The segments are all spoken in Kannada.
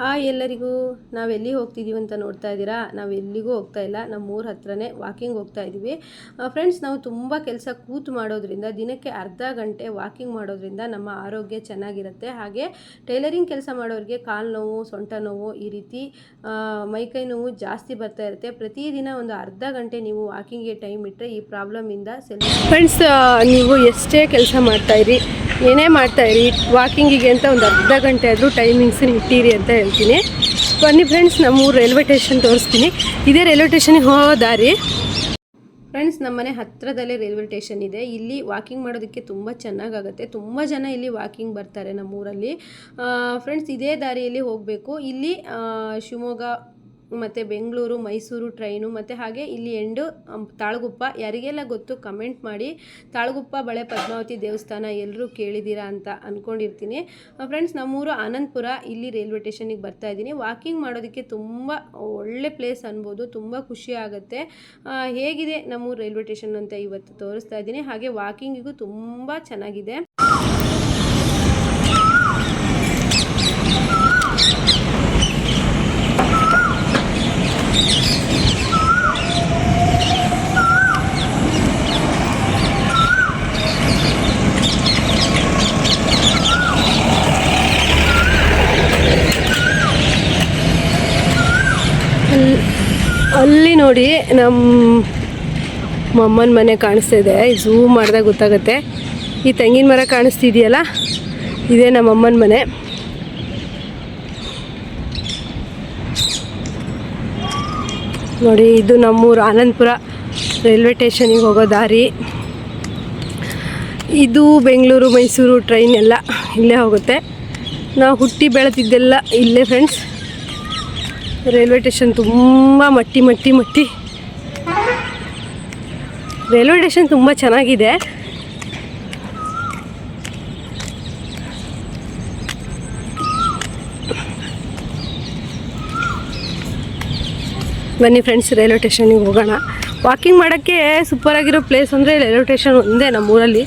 ಹಾಯ್ ಎಲ್ಲರಿಗೂ. ನಾವು ಎಲ್ಲಿ ಹೋಗ್ತಿದ್ದೀವಿ ಅಂತ ನೋಡ್ತಾ ಇದ್ದೀರಾ? ನಾವು ಎಲ್ಲಿಗೂ ಹೋಗ್ತಾ ಇಲ್ಲ. ನಮ್ಮ ಊರ ಹತ್ರನೇ ವಾಕಿಂಗ್ ಹೋಗ್ತಾ ಇದ್ದೀವಿ ಫ್ರೆಂಡ್ಸ್ ನಾವು ತುಂಬ ಕೆಲಸ ಕೂತು ಮಾಡೋದ್ರಿಂದ, ದಿನಕ್ಕೆ ಅರ್ಧ ಗಂಟೆ ವಾಕಿಂಗ್ ಮಾಡೋದ್ರಿಂದ ನಮ್ಮ ಆರೋಗ್ಯ ಚೆನ್ನಾಗಿರುತ್ತೆ. ಹಾಗೆ ಟೈಲರಿಂಗ್ ಕೆಲಸ ಮಾಡೋರಿಗೆ ಕಾಲು ನೋವು, ಸೊಂಟ ನೋವು ಈ ರೀತಿ ಮೈಕೈ ನೋವು ಜಾಸ್ತಿ ಬರ್ತಾ ಇರುತ್ತೆ. ಪ್ರತಿದಿನ ಒಂದು ಅರ್ಧ ಗಂಟೆ ನೀವು ವಾಕಿಂಗ್ಗೆ ಟೈಮ್ ಇಟ್ಟರೆ ಈ ಪ್ರಾಬ್ಲಮಿಂದ ಸೆಲ್ ಫ್ರೆಂಡ್ಸ್ ನೀವು ಎಷ್ಟೇ ಕೆಲಸ ಮಾಡ್ತಾಯಿರಿ ಏನೇ ಮಾಡ್ತಾಯಿರಿ ವಾಕಿಂಗಿಗೆ ಅಂತ ಒಂದು ಅರ್ಧ ಗಂಟೆ ಆದರೂ ಟೈಮಿಂಗ್ಸ್ ಇಟ್ಟಿರಿ ಅಂತ ಹೇಳ್ತೀನಿ. ಬನ್ನಿ ಫ್ರೆಂಡ್ಸ್ ನಮ್ಮೂರು ರೈಲ್ವೆ ಸ್ಟೇಷನ್ ತೋರಿಸ್ತೀನಿ. ಇದೇ ರೈಲ್ವೆ ಸ್ಟೇಷನಿಗೆ ಹೋಗೋ ದಾರಿ. ಫ್ರೆಂಡ್ಸ್ ನಮ್ಮನೆ ಹತ್ತಿರದಲ್ಲೇ ರೈಲ್ವೆ ಸ್ಟೇಷನ್ ಇದೆ. ಇಲ್ಲಿ ವಾಕಿಂಗ್ ಮಾಡೋದಕ್ಕೆ ತುಂಬ ಚೆನ್ನಾಗಾಗುತ್ತೆ. ತುಂಬ ಜನ ಇಲ್ಲಿ ವಾಕಿಂಗ್ ಬರ್ತಾರೆ ನಮ್ಮೂರಲ್ಲಿ. ಫ್ರೆಂಡ್ಸ್ ಇದೇ ದಾರಿಯಲ್ಲಿ ಹೋಗಬೇಕು. ಇಲ್ಲಿ ಶಿವಮೊಗ್ಗ ಮತ್ತು ಬೆಂಗಳೂರು, ಮೈಸೂರು ಟ್ರೈನು ಮತ್ತು ಹಾಗೆ ಇಲ್ಲಿ ಎಂಡು ತಾಳಗುಪ್ಪ. ಯಾರಿಗೆಲ್ಲ ಗೊತ್ತು ಕಮೆಂಟ್ ಮಾಡಿ. ತಾಳಗುಪ್ಪ, ಬಳೆ, ಪದ್ಮಾವತಿ ದೇವಸ್ಥಾನ ಎಲ್ಲರೂ ಕೇಳಿದ್ದೀರಾ ಅಂತ ಅಂದ್ಕೊಂಡಿರ್ತೀನಿ ಫ್ರೆಂಡ್ಸ್, ನಮ್ಮೂರು ಆನಂದಪುರ ಇಲ್ಲಿ ರೈಲ್ವೆ ಸ್ಟೇಷನಿಗೆ ಬರ್ತಾ ಇದ್ದೀನಿ. ವಾಕಿಂಗ್ ಮಾಡೋದಕ್ಕೆ ತುಂಬ ಒಳ್ಳೆ ಪ್ಲೇಸ್ ಅನ್ಬೋದು, ತುಂಬ ಖುಷಿ ಆಗುತ್ತೆ. ಹೇಗಿದೆ ನಮ್ಮೂರು ರೈಲ್ವೆ ಸ್ಟೇಷನ್ ಅಂತ ಇವತ್ತು ತೋರಿಸ್ತಾ ಇದ್ದೀನಿ. ಹಾಗೆ ವಾಕಿಂಗಿಗೂ ತುಂಬ ಚೆನ್ನಾಗಿದೆ ಅಲ್ಲಿ ಅಲ್ಲಿ ನೋಡಿ ನಮ್ಮ ಅಮ್ಮನ ಮನೆ ಕಾಣಿಸ್ತಾ ಇದೆ. ಝೂಮ್ ಮಾಡಿದಾಗ ಗೊತ್ತಾಗುತ್ತೆ. ಈ ತೆಂಗಿನ ಮರ ಕಾಣಿಸ್ತಿದೆಯಲ್ಲ? ಇದೇ ನಮ್ಮ ಅಮ್ಮನ ಮನೆ. ನೋಡಿ, ಇದು ನಮ್ಮೂರು ಆನಂದಪುರ ರೈಲ್ವೆ ಸ್ಟೇಷನಿಗೆ ಹೋಗೋ ದಾರಿ. ಇದು ಬೆಂಗಳೂರು, ಮೈಸೂರು ಟ್ರೈನ್ ಎಲ್ಲ ಇಲ್ಲೇ ಹೋಗುತ್ತೆ. ನಾವು ಹುಟ್ಟಿ ಬೆಳೆದಿದ್ದೆಲ್ಲ ಇಲ್ಲೇ ಫ್ರೆಂಡ್ಸ್ ರೈಲ್ವೆ ಸ್ಟೇಷನ್ ತುಂಬ ಮಟ್ಟಿ ಮಟ್ಟಿ ಮಟ್ಟಿ. ರೈಲ್ವೆ ಸ್ಟೇಷನ್ ತುಂಬ ಚೆನ್ನಾಗಿದೆ. ಬನ್ನಿ ಫ್ರೆಂಡ್ಸ್ ರೈಲ್ವೆ ಸ್ಟೇಷನಿಗೆ ಹೋಗೋಣ. ವಾಕಿಂಗ್ ಮಾಡೋಕ್ಕೆ ಸೂಪರಾಗಿರೋ ಪ್ಲೇಸ್ ಅಂದರೆ ರೈಲ್ವೆ ಸ್ಟೇಷನ್ ಒಂದೇ ನಮ್ಮೂರಲ್ಲಿ.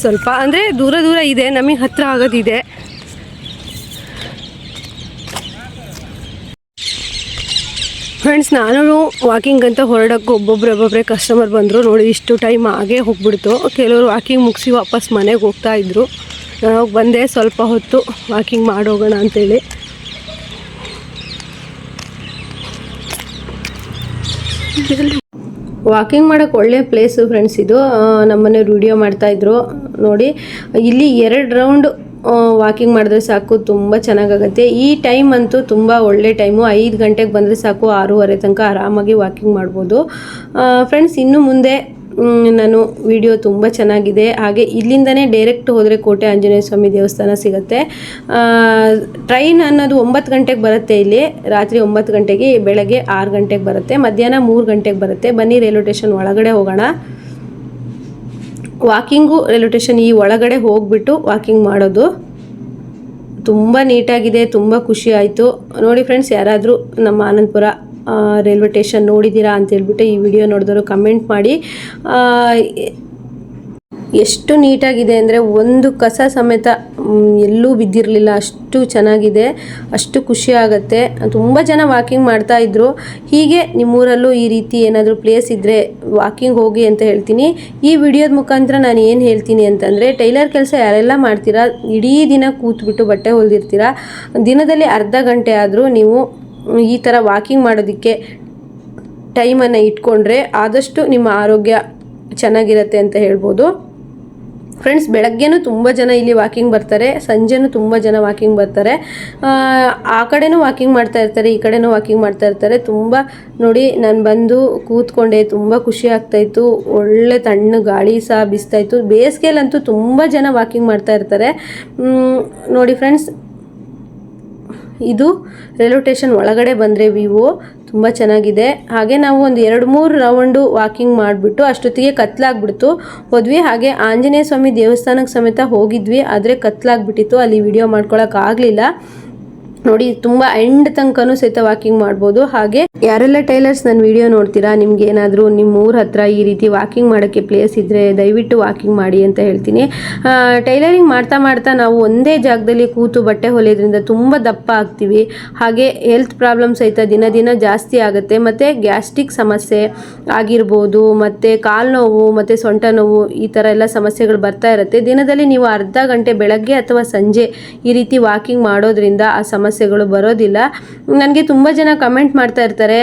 ಸ್ವಲ್ಪ ಅಂದರೆ ದೂರ ದೂರ ಇದೆ, ನಮಗೆ ಹತ್ತಿರ ಆಗೋದಿದೆ. ಫ್ರೆಂಡ್ಸ್ ನಾನು ವಾಕಿಂಗ್ ಅಂತ ಹೊರಡೋಕ್ಕೆ ಒಬ್ಬೊಬ್ರು ಒಬ್ಬೊಬ್ಬರೇ ಕಸ್ಟಮರ್ ಬಂದರು. ನೋಡಿ, ಇಷ್ಟು ಟೈಮ್ ಆಗೇ ಹೋಗ್ಬಿಡ್ತು. ಕೆಲವರು ವಾಕಿಂಗ್ ಮುಗಿಸಿ ವಾಪಸ್ ಮನೆಗೆ ಹೋಗ್ತಾ ಇದ್ರು. ನಾನು ಬಂದೆ, ಸ್ವಲ್ಪ ಹೊತ್ತು ವಾಕಿಂಗ್ ಮಾಡೋಗೋಣ ಅಂತೇಳಿ. ವಾಕಿಂಗ್ ಮಾಡೋಕ್ಕೆ ಒಳ್ಳೆ ಪ್ಲೇಸು ಫ್ರೆಂಡ್ಸ್ ಇದು. ನಮ್ಮನೆ ವಿಡಿಯೋ ಮಾಡ್ತಾಯಿದ್ರು ನೋಡಿ, ಇಲ್ಲಿ ಎರಡು ರೌಂಡ್ ವಾಕಿಂಗ್ ಮಾಡಿದ್ರೆ ಸಾಕು, ತುಂಬ ಚೆನ್ನಾಗಾಗತ್ತೆ. ಈ ಟೈಮ್ ಅಂತೂ ತುಂಬ ಒಳ್ಳೆ ಟೈಮು ಐದು ಗಂಟೆಗೆ ಬಂದರೆ ಸಾಕು, ಆರೂವರೆ ತನಕ ಆರಾಮಾಗಿ ವಾಕಿಂಗ್ ಮಾಡ್ಬೋದು. ಫ್ರೆಂಡ್ಸ್ ಇನ್ನು ಮುಂದೆ ನಾನು ವಿಡಿಯೋ ತುಂಬ ಚೆನ್ನಾಗಿದೆ. ಹಾಗೆ ಇಲ್ಲಿಂದನೇ ಡೈರೆಕ್ಟ್ ಹೋದರೆ ಕೋಟೆ ಆಂಜನೇಯ ಸ್ವಾಮಿ ದೇವಸ್ಥಾನ ಸಿಗುತ್ತೆ. ಟ್ರೈನ್ ಅನ್ನೋದು ಒಂಬತ್ತು ಗಂಟೆಗೆ ಬರುತ್ತೆ ಇಲ್ಲಿ. ರಾತ್ರಿ ಒಂಬತ್ತು ಗಂಟೆಗೆ, ಬೆಳಗ್ಗೆ ಆರು ಗಂಟೆಗೆ ಬರುತ್ತೆ. ಮಧ್ಯಾಹ್ನ ಮೂರು ಗಂಟೆಗೆ ಬರುತ್ತೆ. ಬನ್ನಿ ರೈಲ್ವೆ ಸ್ಟೇಷನ್ ಒಳಗಡೆ ಹೋಗೋಣ. ವಾಕಿಂಗು ರೈಲ್ವೆ ಸ್ಟೇಷನ್ ಈ ಒಳಗಡೆ ಹೋಗ್ಬಿಟ್ಟು ವಾಕಿಂಗ್ ಮಾಡೋದು. ತುಂಬ ನೀಟಾಗಿದೆ, ತುಂಬ ಖುಷಿ ಆಯಿತು. ನೋಡಿ ಫ್ರೆಂಡ್ಸ್, ಯಾರಾದರೂ ನಮ್ಮ ಆನಂದಪುರ ರೈಲ್ವೆ ಸ್ಟೇಷನ್ ನೋಡಿದ್ದೀರಾ ಅಂತ ಹೇಳ್ಬಿಟ್ಟು ಈ ವಿಡಿಯೋ ನೋಡಿದವರು ಕಮೆಂಟ್ ಮಾಡಿ. ಎಷ್ಟು ನೀಟಾಗಿದೆ ಅಂದರೆ ಒಂದು ಕಸ ಸಮೇತ ಎಲ್ಲೂ ಬಿದ್ದಿರಲಿಲ್ಲ. ಅಷ್ಟು ಚೆನ್ನಾಗಿದೆ, ಅಷ್ಟು ಖುಷಿ ಆಗುತ್ತೆ. ತುಂಬ ಜನ ವಾಕಿಂಗ್ ಮಾಡ್ತಾ ಇದ್ರು. ಹೀಗೆ ನಿಮ್ಮೂರಲ್ಲೂ ಈ ರೀತಿ ಏನಾದರೂ ಪ್ಲೇಸ್ ಇದ್ದರೆ ವಾಕಿಂಗ್ ಹೋಗಿ ಅಂತ ಹೇಳ್ತೀನಿ. ಈ ವಿಡಿಯೋದ ಮುಖಾಂತರ ನಾನು ಏನು ಹೇಳ್ತೀನಿ ಅಂತಂದರೆ, ಟೈಲರ್ ಕೆಲಸ ಯಾರೆಲ್ಲ ಮಾಡ್ತೀರಾ, ಇಡೀ ದಿನ ಕೂತ್ಬಿಟ್ಟು ಬಟ್ಟೆ ಹೊಲ್ದಿರ್ತೀರಾ, ದಿನದಲ್ಲಿ ಅರ್ಧ ಗಂಟೆ ಆದರೂ ನೀವು ಈ ಥರ ವಾಕಿಂಗ್ ಮಾಡೋದಕ್ಕೆ ಟೈಮನ್ನು ಇಟ್ಕೊಂಡ್ರೆ ಆದಷ್ಟು ನಿಮ್ಮ ಆರೋಗ್ಯ ಚೆನ್ನಾಗಿರುತ್ತೆ ಅಂತ ಹೇಳ್ಬೋದು. ಫ್ರೆಂಡ್ಸ್ ಬೆಳಗ್ಗೆನೂ ತುಂಬ ಜನ ಇಲ್ಲಿ ವಾಕಿಂಗ್ ಬರ್ತಾರೆ ಸಂಜೆನೂ ತುಂಬ ಜನ ವಾಕಿಂಗ್ ಬರ್ತಾರೆ. ಆ, ಕಡೆನೂ ವಾಕಿಂಗ್ ಮಾಡ್ತಾ ಇರ್ತಾರೆ ಈ ಕಡೆನೂ ವಾಕಿಂಗ್ ಮಾಡ್ತಾ ಇರ್ತಾರೆ. ತುಂಬ ನೋಡಿ ನಾನು ಬಂದು ಕೂತ್ಕೊಂಡೆ ತುಂಬ ಖುಷಿ ಆಗ್ತಾಯಿತ್ತು ಒಳ್ಳೆ ತಣ್ಣು ಗಾಳಿ ಸಹ ಬಿಸ್ತಾಯಿತ್ತು ಬೇಸಿಗೆಯಲ್ಲಂತೂ ತುಂಬ ಜನ ವಾಕಿಂಗ್ ಮಾಡ್ತಾ ಇರ್ತಾರೆ. ನೋಡಿ ಫ್ರೆಂಡ್ಸ್ ಇದು ರೈಲ್ವೆ ಸ್ಟೇಷನ್ ಒಳಗಡೆ ಬಂದರೆ ವಿವೋ ತುಂಬ ಚೆನ್ನಾಗಿದೆ. ಹಾಗೆ ನಾವು ಒಂದು ಎರಡು ಮೂರು ರೌಂಡು ವಾಕಿಂಗ್ ಮಾಡಿಬಿಟ್ಟು ಅಷ್ಟೊತ್ತಿಗೆ ಕತ್ಲಾಗ್ಬಿಡ್ತು. ಹೋದ್ವಿ, ಹಾಗೆ ಆಂಜನೇಯ ಸ್ವಾಮಿ ದೇವಸ್ಥಾನಕ್ಕೆ ಸಮೇತ ಹೋಗಿದ್ವಿ. ಆದರೆ ಕತ್ಲಾಗ್ಬಿಟ್ಟಿತ್ತು. ಅಲ್ಲಿ ವಿಡಿಯೋ ಮಾಡ್ಕೊಳಕ್ಕಾಗಲಿಲ್ಲ ನೋಡಿ, ತುಂಬಾ ಎಂಡ್ ತನಕನೂ ಸಹಿತ ವಾಕಿಂಗ್ ಮಾಡ್ಬೋದು. ಹಾಗೆ, ಯಾರೆಲ್ಲ ಟೈಲರ್ಸ್ ನನ್ನ ವಿಡಿಯೋ ನೋಡ್ತೀರಾ, ನಿಮ್ಗೆ ಏನಾದರೂ ನಿಮ್ಮ ಊರ ಹತ್ರ ಈ ರೀತಿ ವಾಕಿಂಗ್ ಮಾಡೋಕ್ಕೆ ಪ್ಲೇಸ್ ಇದ್ರೆ ದಯವಿಟ್ಟು ವಾಕಿಂಗ್ ಮಾಡಿ ಅಂತ ಹೇಳ್ತೀನಿ. ಟೈಲರಿಂಗ್ ಮಾಡ್ತಾ ಮಾಡ್ತಾ ನಾವು ಒಂದೇ ಜಾಗದಲ್ಲಿ ಕೂತು ಬಟ್ಟೆ ಹೊಲಿಯೋದ್ರಿಂದ ತುಂಬ ದಪ್ಪ ಆಗ್ತೀವಿ. ಹಾಗೆ ಹೆಲ್ತ್ ಪ್ರಾಬ್ಲಮ್ ಸಹಿತ ದಿನ ದಿನ ಜಾಸ್ತಿ ಆಗುತ್ತೆ. ಮತ್ತು ಗ್ಯಾಸ್ಟ್ರಿಕ್ ಸಮಸ್ಯೆ ಆಗಿರ್ಬೋದು, ಮತ್ತು ಕಾಲು ನೋವು ಮತ್ತು ಸೊಂಟ ನೋವು, ಈ ಥರ ಎಲ್ಲ ಸಮಸ್ಯೆಗಳು ಬರ್ತಾ ಇರುತ್ತೆ. ದಿನದಲ್ಲಿ ನೀವು ಅರ್ಧ ಗಂಟೆ ಬೆಳಗ್ಗೆ ಅಥವಾ ಸಂಜೆ ಈ ರೀತಿ ವಾಕಿಂಗ್ ಮಾಡೋದ್ರಿಂದ ಆ ಸಮಸ್ಯೆಗಳು ಬರೋದಿಲ್ಲ. ನನಗೆ ತುಂಬ ಜನ ಕಮೆಂಟ್ ಮಾಡ್ತಾ ಇರ್ತಾರೆ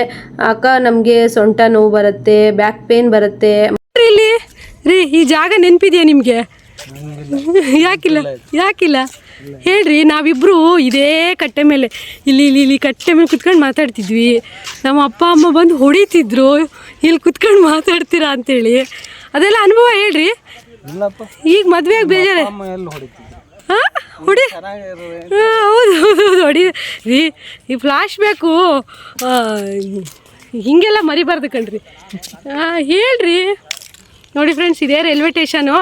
ಅಕ್ಕ ನಮಗೆ ಸೊಂಟ ನೋವು ಬರುತ್ತೆ ಬ್ಯಾಕ್ ಪೇನ್ ಬರುತ್ತೆ. ಇಲ್ಲಿ ರೀ ಈ ಜಾಗ ನೆನಪಿದೆಯಾ ನಿಮಗೆ? ಯಾಕಿಲ್ಲ ಯಾಕಿಲ್ಲ? ಹೇಳ್ರಿ ನಾವಿಬ್ಬರು ಇದೇ ಕಟ್ಟೆ ಮೇಲೆ ಇಲ್ಲಿ ಇಲ್ಲಿ ಇಲ್ಲಿ ಕಟ್ಟೆ ಮೇಲೆ ಕುತ್ಕೊಂಡು ಮಾತಾಡ್ತಿದ್ವಿ. ನಮ್ಮ ಅಪ್ಪ ಅಮ್ಮ ಬಂದು ಹೊಡಿತಿದ್ರು. ಇಲ್ಲಿ ಕುತ್ಕೊಂಡು ಮಾತಾಡ್ತೀರಾ ಅಂತೇಳಿ. ಅದೆಲ್ಲ ಅನುಭವ ಹೇಳ್ರಿ. ಇಲ್ಲಪ್ಪ. ಈಗ ಮದುವೆಗೆ ಬೇಜಾರ ಅಮ್ಮ ಎಲ್ಲಿ ಹೊಡಿತಿದ್ರು ಹಾಂ? ಹೊಡಿ. ಹೌದು ಹೌದು ಹೌದು ಹೊಡಿ. ರೀ ಈ ಫ್ಲಾಶ್ ಬೇಕು ಹೀಗೆಲ್ಲ ಮರಿಬಾರ್ದು ಕಣ್ರಿ. ಹೇಳ್ರಿ. ನೋಡಿ ಫ್ರೆಂಡ್ಸ್ ಇದೇ ರೈಲ್ವೆ ಸ್ಟೇಷನು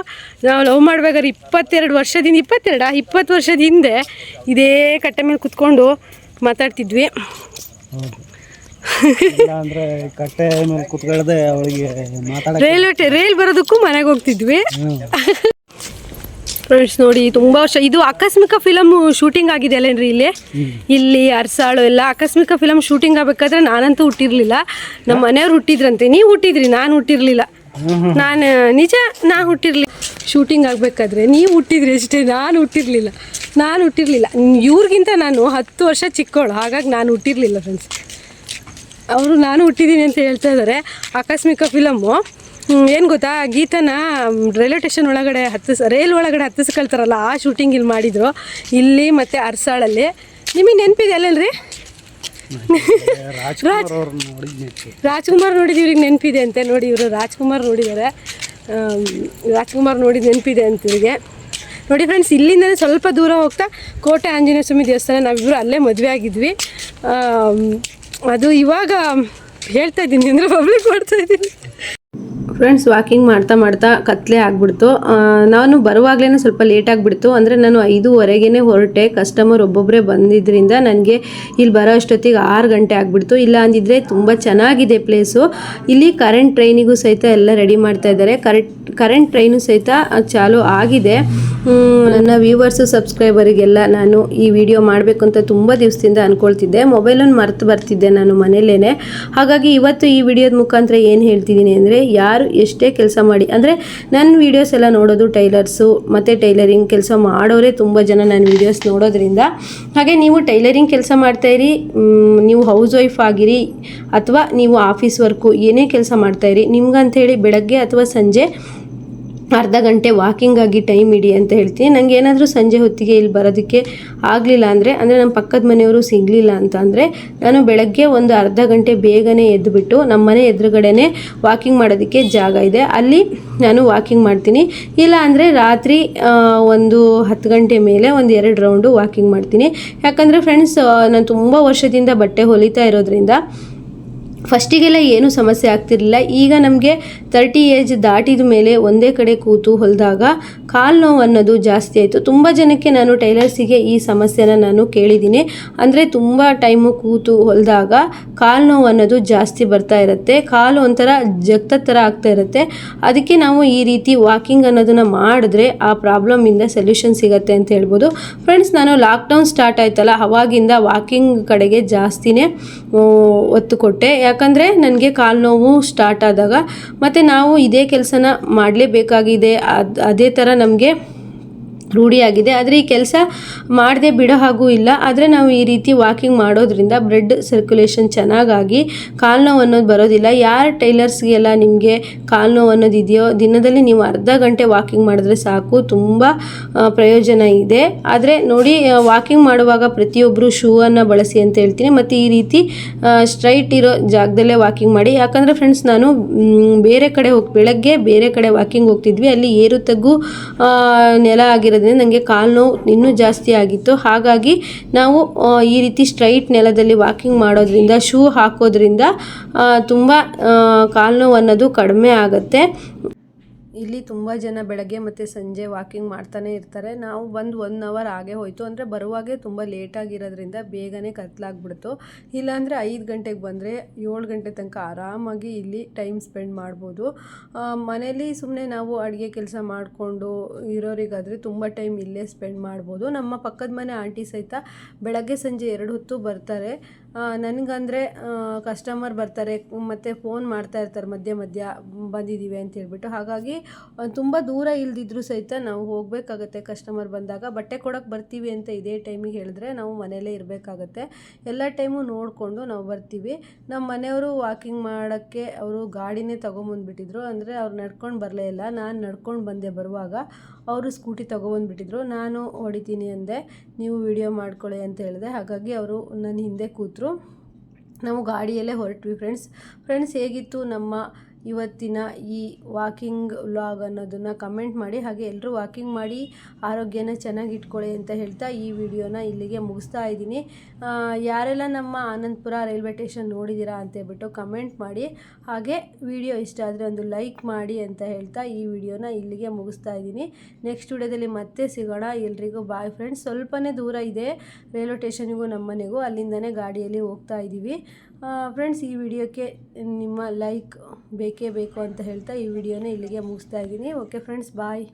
ನಾವು ಲವ್ ಮಾಡ್ಬೇಕಾದ್ರೆ ಇಪ್ಪತ್ತೆರಡು ವರ್ಷದಿಂದ ಇಪ್ಪತ್ತೆರಡ? ಇಪ್ಪತ್ತು ವರ್ಷದ ಹಿಂದೆ ಇದೇ ಕಟ್ಟೆ ಮೇಲೆ ಕುತ್ಕೊಂಡು ಮಾತಾಡ್ತಿದ್ವಿ. ಕಟ್ಟೆ ಮೇಲೆ ಅವಳಿಗೆ ರೈಲ್ವೆ ರೈಲ್ ಬರೋದಕ್ಕೂ ಮನೆಗೆ ಹೋಗ್ತಿದ್ವಿ. ಫ್ರೆಂಡ್ಸ್ ನೋಡಿ, ತುಂಬ ವರ್ಷ ಇದು ಆಕಸ್ಮಿಕ ಫಿಲಮ್ ಶೂಟಿಂಗ್ ಆಗಿದೆ ಅಲ್ಲೇನ್ರಿ ಇಲ್ಲಿ? ಇಲ್ಲಿ ಅರ್ಸಾಳು ಎಲ್ಲ ಆಕಸ್ಮಿಕ ಫಿಲಮ್ ಶೂಟಿಂಗ್ ಆಗ್ಬೇಕಾದ್ರೆ ನಾನಂತೂ ಹುಟ್ಟಿರ್ಲಿಲ್ಲ. ನಮ್ಮ ಮನೆಯವ್ರು ಹುಟ್ಟಿದ್ರಂತೆ. ನೀವು ಹುಟ್ಟಿದ್ರಿ, ನಾನು ಹುಟ್ಟಿರ್ಲಿಲ್ಲ. ನಾನು, ನಿಜ ನಾ ಹುಟ್ಟಿರ್ಲಿಲ್ಲ ಶೂಟಿಂಗ್ ಆಗಬೇಕಾದ್ರೆ ನೀವು ಹುಟ್ಟಿದ್ರಿ ಅಷ್ಟೇ, ನಾನು ಹುಟ್ಟಿರ್ಲಿಲ್ಲ. ನಾನು ಹುಟ್ಟಿರ್ಲಿಲ್ಲ. ಇವ್ರಿಗಿಂತ ನಾನು ಹತ್ತು ವರ್ಷ ಚಿಕ್ಕವಳು ಹಾಗಾಗಿ ನಾನು ಹುಟ್ಟಿರ್ಲಿಲ್ಲ ಫ್ರೆಂಡ್ಸ್ ಅವರು ನಾನು ಹುಟ್ಟಿದ್ದೀನಿ ಅಂತ ಹೇಳ್ತಾ ಇದ್ದಾರೆ ಆಕಸ್ಮಿಕ ಫಿಲಮ್ಮು ಏನು ಗೊತ್ತಾ? ಗೀತನ ರೈಲ್ವೆ ಸ್ಟೇಷನ್ ಒಳಗಡೆ ಹತ್ತಿಸ್ ರೈಲ್ ಒಳಗಡೆ ಹತ್ತಿಸ್ಕೊಳ್ತಾರಲ್ಲ ಆ ಶೂಟಿಂಗ್ ಇಲ್ಲಿ ಮಾಡಿದರು. ಇಲ್ಲಿ ಮತ್ತು ಅರ್ಸಾಳಲ್ಲಿ. ನಿಮಗೆ ನೆನಪಿದೆ ಅಲ್ಲಲ್ರಿ? ರಾಜ್ಕುಮಾರ್ ನೋಡಿದ ನೋಡಿದ್ನಿ ರಾಜ್ಕುಮಾರ್ ನೋಡಿದ್ದು ಇವ್ರಿಗೆ ನೆನಪಿದೆ ಅಂತೆ ನೋಡಿ ಇವರು. ರಾಜ್ಕುಮಾರ್ ನೋಡಿದ್ದಾರೆ ರಾಜ್ಕುಮಾರ್ ನೋಡಿದ ನೆನಪಿದೆ ಅಂತ ಇವರಿಗೆ. ನೋಡಿ ಫ್ರೆಂಡ್ಸ್ ಇಲ್ಲಿಂದನೇ ಸ್ವಲ್ಪ ದೂರ ಹೋಗ್ತಾ ಕೋಟೆ ಆಂಜನೇಯ ಸ್ವಾಮಿ ದೇವಸ್ಥಾನ ನಾವಿಬ್ಬರು ಅಲ್ಲೇ ಮದುವೆ ಆಗಿದ್ವಿ. ಅದು ಇವಾಗ ಹೇಳ್ತಾ ಇದ್ದೀನಿ ಅಂದರೆ ಪಬ್ಲಿಕ್ ಮಾಡ್ತಾ ಇದ್ದೀನಿ. ಫ್ರೆಂಡ್ಸ್ ವಾಕಿಂಗ್ ಮಾಡ್ತಾ ಮಾಡ್ತಾ ಕತ್ಲೆ ಆಗ್ಬಿಡ್ತು. ನಾನು ಬರುವಾಗಲೇ ಸ್ವಲ್ಪ ಲೇಟ್ ಆಗಿಬಿಡ್ತು. ಅಂದರೆ ನಾನು ಐದೂವರೆಗೇ ಹೊರಟೆ. ಕಸ್ಟಮರ್ ಒಬ್ಬೊಬ್ಬರೇ ಬಂದಿದ್ದರಿಂದ ನನಗೆ ಇಲ್ಲಿ ಬರೋ ಅಷ್ಟೊತ್ತಿಗೆ ಆರು ಗಂಟೆ ಆಗಿಬಿಡ್ತು. ಇಲ್ಲ ಅಂದಿದ್ರೆ ತುಂಬ ಚೆನ್ನಾಗಿದೆ ಪ್ಲೇಸು ಇಲ್ಲಿ ಕರೆಂಟ್ ಟ್ರೈನಿಗೂ ಸಹಿತ ಎಲ್ಲ ರೆಡಿ ಮಾಡ್ತಾ ಇದ್ದಾರೆ. ಕರೆಂಟ್ ಕರೆಂಟ್ ಟ್ರೈನು ಸಹಿತ ಚಾಲು ಆಗಿದೆ. ನನ್ನ ವ್ಯೂವರ್ಸು ಸಬ್ಸ್ಕ್ರೈಬರಿಗೆಲ್ಲ ನಾನು ಈ ವಿಡಿಯೋ ಮಾಡಬೇಕು ಅಂತ ತುಂಬ ದಿವಸದಿಂದ ಅಂದ್ಕೊಳ್ತಿದ್ದೆ ಮೊಬೈಲನ್ನು ಮರೆತು ಬರ್ತಿದ್ದೆ ನಾನು ಮನೇಲೇ ಹಾಗಾಗಿ ಇವತ್ತು ಈ ವಿಡಿಯೋದ ಮುಖಾಂತರ ಏನು ಹೇಳ್ತಿದ್ದೀನಿ ಅಂದರೆ, ಯಾರು ಎಷ್ಟೇ ಕೆಲಸ ಮಾಡಿ, ಅಂದರೆ ನನ್ನ ವೀಡಿಯೋಸ್ ಎಲ್ಲ ನೋಡೋದು ಟೈಲರ್ಸು ಮತ್ತು ಟೈಲರಿಂಗ್ ಕೆಲಸ ಮಾಡೋರೇ ತುಂಬ ಜನ ನನ್ನ ವೀಡಿಯೋಸ್ ನೋಡೋದ್ರಿಂದ. ಹಾಗೆ ನೀವು ಟೈಲರಿಂಗ್ ಕೆಲಸ ಮಾಡ್ತಾಯಿರಿ ನೀವು ಹೌಸ್ ವೈಫ್ ಆಗಿರಿ, ಅಥವಾ ನೀವು ಆಫೀಸ್ ವರ್ಕು ಏನೇ ಕೆಲಸ ಮಾಡ್ತಾಯಿರಿ ನಿಮ್ಗಂತೇಳಿ ಬೆಳಗ್ಗೆ ಅಥವಾ ಸಂಜೆ ಅರ್ಧ ಗಂಟೆ ವಾಕಿಂಗ್ ಆಗಿ ಟೈಮ್ ಇಡಿ ಅಂತ ಹೇಳ್ತೀನಿ. ನನಗೆ ಏನಾದರೂ ಸಂಜೆ ಹೊತ್ತಿಗೆ ಇಲ್ಲಿ ಬರೋದಕ್ಕೆ ಆಗಲಿಲ್ಲ ಅಂದರೆ ಅಂದರೆ ನಮ್ಮ ಪಕ್ಕದ ಮನೆಯವರು ಸಿಗಲಿಲ್ಲ ಅಂತ ಅಂದರೆ, ನಾನು ಬೆಳಗ್ಗೆ ಒಂದು ಅರ್ಧ ಗಂಟೆ ಬೇಗನೆ ಎದ್ದುಬಿಟ್ಟು ನಮ್ಮ ಮನೆ ಎದುರುಗಡೆನೆ ವಾಕಿಂಗ್ ಮಾಡೋದಕ್ಕೆ ಜಾಗ ಇದೆ. ಅಲ್ಲಿ ನಾನು ವಾಕಿಂಗ್ ಮಾಡ್ತೀನಿ. ಇಲ್ಲ ಅಂದರೆ ರಾತ್ರಿ ಒಂದು ಹತ್ತು ಗಂಟೆ ಮೇಲೆ ಒಂದು ಎರಡು ರೌಂಡು ವಾಕಿಂಗ್ ಮಾಡ್ತೀನಿ. ಯಾಕಂದರೆ ಫ್ರೆಂಡ್ಸ್ ನಾನು ತುಂಬ ವರ್ಷದಿಂದ ಬಟ್ಟೆ ಹೊಲಿತಾ ಇರೋದ್ರಿಂದ ಫಸ್ಟಿಗೆಲ್ಲ ಏನೂ ಸಮಸ್ಯೆ ಆಗ್ತಿರಲಿಲ್ಲ. ಈಗ ನಮಗೆ ತರ್ಟಿ ಏಜ್ ದಾಟಿದ ಮೇಲೆ ಒಂದೇ ಕಡೆ ಕೂತು ಹೊಲಿದಾಗ ಕಾಲು ನೋವು ಅನ್ನೋದು ಜಾಸ್ತಿ ಆಯಿತು. ತುಂಬ ಜನಕ್ಕೆ ನಾನು ಟೈಲರ್ಸಿಗೆ ಈ ಸಮಸ್ಯೆನ ನಾನು ಕೇಳಿದ್ದೀನಿ. ಅಂದರೆ ತುಂಬ ಟೈಮು ಕೂತು ಹೊಲಿದಾಗ ಕಾಲು ನೋವು ಅನ್ನೋದು ಜಾಸ್ತಿ ಬರ್ತಾ ಇರುತ್ತೆ. ಕಾಲು ಒಂಥರ ಜಗ್ತ ಥರ ಆಗ್ತಾ ಇರುತ್ತೆ. ಅದಕ್ಕೆ ನಾವು ಈ ರೀತಿ ವಾಕಿಂಗ್ ಅನ್ನೋದನ್ನು ಮಾಡಿದ್ರೆ ಆ ಪ್ರಾಬ್ಲಮಿಂದ ಸೊಲ್ಯೂಷನ್ ಸಿಗತ್ತೆ ಅಂತ ಹೇಳ್ಬೋದು. ಫ್ರೆಂಡ್ಸ್ ನಾನು ಲಾಕ್ಡೌನ್ ಸ್ಟಾರ್ಟ್ ಆಯ್ತಲ್ಲ, ಅವಾಗಿಂದ ವಾಕಿಂಗ್ ಕಡೆಗೆ ಜಾಸ್ತಿನೇ ಒತ್ತು ಕೊಟ್ಟೆ. ಯಾಕಂದರೆ ನನಗೆ ಕಾಲು ನೋವು ಸ್ಟಾರ್ಟ್ ಆದಾಗ, ಮತ್ತು ನಾವು ಇದೇ ಕೆಲಸನ ಮಾಡಲೇಬೇಕಾಗಿದೆ. ಅದು, ಅದೇ ಥರ ನಮಗೆ ರೂಢಿಯಾಗಿದೆ ಆದರೆ ಈ ಕೆಲಸ ಮಾಡದೆ ಬಿಡೋ ಹಾಗೂ ಇಲ್ಲ. ಆದರೆ ನಾವು ಈ ರೀತಿ ವಾಕಿಂಗ್ ಮಾಡೋದ್ರಿಂದ ಬ್ಲಡ್ ಸರ್ಕ್ಯುಲೇಷನ್ ಚೆನ್ನಾಗಾಗಿ ಕಾಲು ನೋವು ಅನ್ನೋದು ಬರೋದಿಲ್ಲ. ಯಾರು ಟೈಲರ್ಸ್ಗೆಲ್ಲ ನಿಮಗೆ ಕಾಲು ನೋವು ಅನ್ನೋದು ಇದೆಯೋ, ದಿನದಲ್ಲಿ ನೀವು ಅರ್ಧ ಗಂಟೆ ವಾಕಿಂಗ್ ಮಾಡಿದ್ರೆ ಸಾಕು. ತುಂಬ ಪ್ರಯೋಜನ ಇದೆ. ಆದರೆ ನೋಡಿ ವಾಕಿಂಗ್ ಮಾಡುವಾಗ ಪ್ರತಿಯೊಬ್ಬರು ಶೂವನ್ನು ಬಳಸಿ ಅಂತ ಹೇಳ್ತೀನಿ. ಮತ್ತು ಈ ರೀತಿ ಸ್ಟ್ರೈಟ್ ಇರೋ ಜಾಗದಲ್ಲೇ ವಾಕಿಂಗ್ ಮಾಡಿ. ಯಾಕಂದರೆ ಫ್ರೆಂಡ್ಸ್ ನಾನು ಬೇರೆ ಕಡೆ ಹೋಗಿ, ಬೆಳಗ್ಗೆ ಬೇರೆ ಕಡೆ ವಾಕಿಂಗ್ ಹೋಗ್ತಿದ್ವಿ. ಅಲ್ಲಿ ಏರು ತಗ್ಗು ನೆಲ ಆಗಿರೋದ್ರಿಂದ ನನಗೆ ಕಾಲು ನೋವು ಇನ್ನೂ ಜಾಸ್ತಿ ಆಗಿತ್ತು. ಹಾಗಾಗಿ ನಾವು ಈ ರೀತಿ ಸ್ಟ್ರೈಟ್ ನೆಲದಲ್ಲಿ ವಾಕಿಂಗ್ ಮಾಡೋದ್ರಿಂದ, ಶೂ ಹಾಕೋದ್ರಿಂದ ತುಂಬ ಕಾಲು ನೋವು ಅನ್ನೋದು ಕಡಿಮೆ ಆಗುತ್ತೆ. ಇಲ್ಲಿ ತುಂಬ ಜನ ಬೆಳಗ್ಗೆ ಮತ್ತು ಸಂಜೆ ವಾಕಿಂಗ್ ಮಾಡ್ತಾನೆ ಇರ್ತಾರೆ. ನಾವು ಬಂದು ಒನ್ ಅವರ್ ಆಗೇ ಹೋಯಿತು. ಅಂದರೆ ಬರುವಾಗೆ ತುಂಬ ಲೇಟಾಗಿರೋದ್ರಿಂದ ಬೇಗನೆ ಕತ್ಲಾಗ್ಬಿಡ್ತು. ಇಲ್ಲಾಂದರೆ ಐದು ಗಂಟೆಗೆ ಬಂದರೆ ಏಳು ಗಂಟೆ ತನಕ ಆರಾಮಾಗಿ ಇಲ್ಲಿ ಟೈಮ್ ಸ್ಪೆಂಡ್ ಮಾಡ್ಬೋದು. ಮನೇಲಿ ಸುಮ್ಮನೆ ನಾವು ಅಡುಗೆ ಕೆಲಸ ಮಾಡಿಕೊಂಡು ಇರೋರಿಗಾದರೆ ತುಂಬ ಟೈಮ್ ಇಲ್ಲೇ ಸ್ಪೆಂಡ್ ಮಾಡ್ಬೋದು. ನಮ್ಮ ಪಕ್ಕದ ಮನೆ ಆಂಟಿ ಸಹಿತ ಬೆಳಗ್ಗೆ ಸಂಜೆ ಎರಡು ಹೊತ್ತು ಬರ್ತಾರೆ. ನನಗಂದರೆ ಕಸ್ಟಮರ್ ಬರ್ತಾರೆ, ಮತ್ತು ಫೋನ್ ಮಾಡ್ತಾ ಇರ್ತಾರೆ, ಮಧ್ಯ ಮಧ್ಯ ಬಂದಿದ್ದೀವಿ ಅಂತ ಹೇಳಿಬಿಟ್ಟು. ಹಾಗಾಗಿ ತುಂಬ ದೂರ ಇಲ್ದಿದ್ರೂ ಸಹಿತ ನಾವು ಹೋಗಬೇಕಾಗತ್ತೆ ಕಸ್ಟಮರ್ ಬಂದಾಗ. ಬಟ್ಟೆ ಕೊಡೋಕ್ಕೆ ಬರ್ತೀವಿ ಅಂತ ಇದೇ ಟೈಮಿಗೆ ಹೇಳಿದ್ರೆ ನಾವು ಮನೇಲೇ ಇರಬೇಕಾಗತ್ತೆ. ಎಲ್ಲ ಟೈಮು ನೋಡಿಕೊಂಡು ನಾವು ಬರ್ತೀವಿ. ನಮ್ಮ ಮನೆಯವರು ವಾಕಿಂಗ್ ಮಾಡೋಕ್ಕೆ ಅವರು ಗಾಡಿನೇ ತೊಗೊಂಬಂದುಬಿಟ್ಟಿದ್ರು. ಅಂದರೆ ಅವ್ರು ನಡ್ಕೊಂಡು ಬರಲೇ ಇಲ್ಲ. ನಾನು ನಡ್ಕೊಂಡು ಬಂದೆ ಬರುವಾಗ ಅವರು ಸ್ಕೂಟಿ ತೊಗೊಬಂದುಬಿಟ್ಟಿದ್ರು. ನಾನು ಹೊಡಿತೀನಿ ಅಂದೆ, ನೀವು ವಿಡಿಯೋ ಮಾಡ್ಕೊಳ್ಳಿ ಅಂತ ಹೇಳಿದೆ. ಹಾಗಾಗಿ, ಅವರು ನನ್ನ ಹಿಂದೆ ಕೂತರು. ನಾವು ಗಾಡಿಯಲ್ಲೇ ಹೊರಟ್ವಿ ಫ್ರೆಂಡ್ಸ್ ಫ್ರೆಂಡ್ಸ್ ಹೇಗಿತ್ತು? ನಮ್ಮ ಇವತ್ತಿನ ಈ ವಾಕಿಂಗ್ ವ್ಲಾಗ್ ಅನ್ನೋದನ್ನು ಕಮೆಂಟ್ ಮಾಡಿ, ಹಾಗೆ ಎಲ್ಲರೂ ವಾಕಿಂಗ್ ಮಾಡಿ, ಆರೋಗ್ಯನ ಚೆನ್ನಾಗಿ ಇಟ್ಕೊಳ್ಳಿ ಅಂತ ಹೇಳ್ತಾ ಈ ವಿಡಿಯೋನ ಇಲ್ಲಿಗೆ ಮುಗಿಸ್ತಾ ಇದ್ದೀನಿ. ಯಾರೆಲ್ಲ ನಮ್ಮ ಆನಂದಪುರ ರೈಲ್ವೆ ಸ್ಟೇಷನ್ ನೋಡಿದ್ದೀರಾ ಅಂತ ಹೇಳ್ಬಿಟ್ಟು ಕಮೆಂಟ್ ಮಾಡಿ, ಹಾಗೆ ವಿಡಿಯೋ ಇಷ್ಟ ಆದರೆ ಒಂದು ಲೈಕ್ ಮಾಡಿ ಅಂತ ಹೇಳ್ತಾ ಈ ವಿಡಿಯೋನ ಇಲ್ಲಿಗೆ ಮುಗಿಸ್ತಾ ಇದ್ದೀನಿ. ನೆಕ್ಸ್ಟ್ ವಿಡಿಯೋದಲ್ಲಿ ಮತ್ತೆ ಸಿಗೋಣ. ಎಲ್ರಿಗೂ ಬಾಯ್ ಫ್ರೆಂಡ್ಸ್ ಸ್ವಲ್ಪನೇ ದೂರ ಇದೆ ರೈಲ್ವೆ ಸ್ಟೇಷನಿಗೂ ನಮ್ಮ ಮನೆಗೂ ಅಲ್ಲಿಂದನೇ ಗಾಡಿಯಲ್ಲಿ ಹೋಗ್ತಾ ಇದ್ದೀವಿ ಫ್ರೆಂಡ್ಸ್ ಈ ವಿಡಿಯೋಕ್ಕೆ ನಿಮ್ಮ ಲೈಕ್ ಬೇಕೇ ಬೇಕು ಅಂತ ಹೇಳ್ತಾ ಈ ವಿಡಿಯೋನ ಇಲ್ಲಿಗೆ ಮುಗಿಸ್ತಾ ಇದ್ದೀನಿ. Okay friends bye